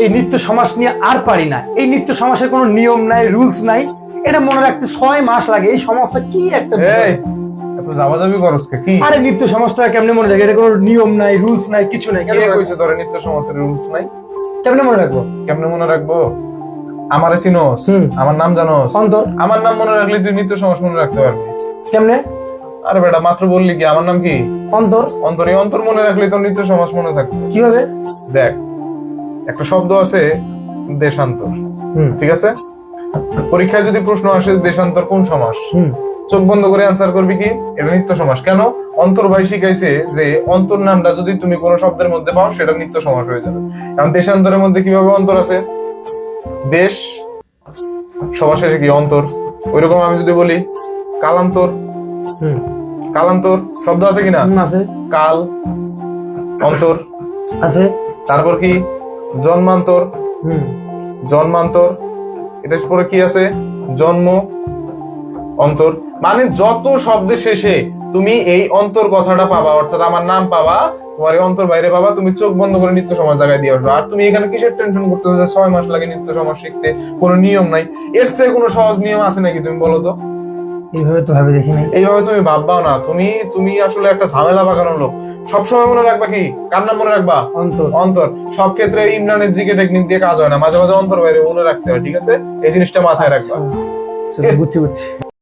এই নিত্য সমাজ নিয়ে আর পারি না। এই নিত্য সমাজের কোনো নিয়ম নাই রুলস নাই। এটা মনে রাখতে ছয় মাস লাগে। এই সমাজটা কি একটা বিষয়? এত যাবাজাবি করস কে? কি? আরে নিত্য সমাজটা কেমনে মনে রাখে এটা কোনো নিয়ম নাই রুলস নাই কিছু নাই। কে মনে কইছে তোর নিত্য সমাজের রুলস নাই? কেমনে মনে রাখব? কেমনে মনে রাখব? আমারে চিনোস? হুম। আমার নাম জানোস? অন্তর। আমার নাম মনে রাখলে তুই নিত্য সমাজ মনে রাখতে পারবি। কেমনে? আরে বেটা মাত্র বললি কি আমার নাম কি? অন্তর। অন্তর এই অন্তর মনে রাখলে তোর নিত্য সমাজ মনে থাকবে। কীভাবে? দেখ একটা শব্দ আছে দেশান্তর। হুম। ঠিক আছে? পরীক্ষায় যদি প্রশ্ন আসে দেশান্তর কোন সমাস? হুম। চোখ বন্ধ করে অ্যান্সার করবি কি? এটা নিত্য সমাস। কেন? অন্তর ভাই শিখাইছে যে অন্তর নামটা যদি তুমি কোনো শব্দের মধ্যে পাও সেটা নিত্য সমাস হয়ে যাবে। কারণ দেশান্তরের মধ্যে কীভাবে অন্তর আছে? দেশ সবার শেষে কি অন্তর? ওইরকম আমি যদি বলি কালান্তর। হুম। কালান্তর শব্দ আছে কিনা? আছে। কাল অন্তর। আছে। তারপর কি? জন্মান্তর। হুম। জন্মান্তর এটা পরে কি আছে? জন্ম অন্তর। মানে যত শব্দের শেষে তুমি এই অন্তর কথাটা পাবা অর্থাৎ আমার নাম পাবা তোমার এই অন্তর বাইরে পাবা তুমি চোখ বন্ধ করে নিত্য সমাজ জায়গায় দিয়ে আসবে। আর তুমি এখানে কিসের টেনশন করতেছো যে ছয় মাস লাগে নিত্য সমাজ শিখতে? কোনো নিয়ম নাই। এর চেয়ে কোনো সহজ নিয়ম আছে নাকি তুমি বলো তো? এইভাবে তো ভাবে দেখি নাই। এইভাবে তুমি ভাববাও না। তুমি তুমি আসলে একটা ঝামেলা বাগানোর লোক। সবসময় মনে রাখবা কি? কার নাম মনে রাখবা? অন্তর। অন্তর। সব ক্ষেত্রে ইমরানের জিকে টেকনিক দিয়ে কাজ হয় না। মাঝে মাঝে অন্তর বাইরে মনে রাখতে হয় ঠিক আছে? এই জিনিসটা মাথায় রাখবা। আচ্ছা, বুঝছি বুঝছি।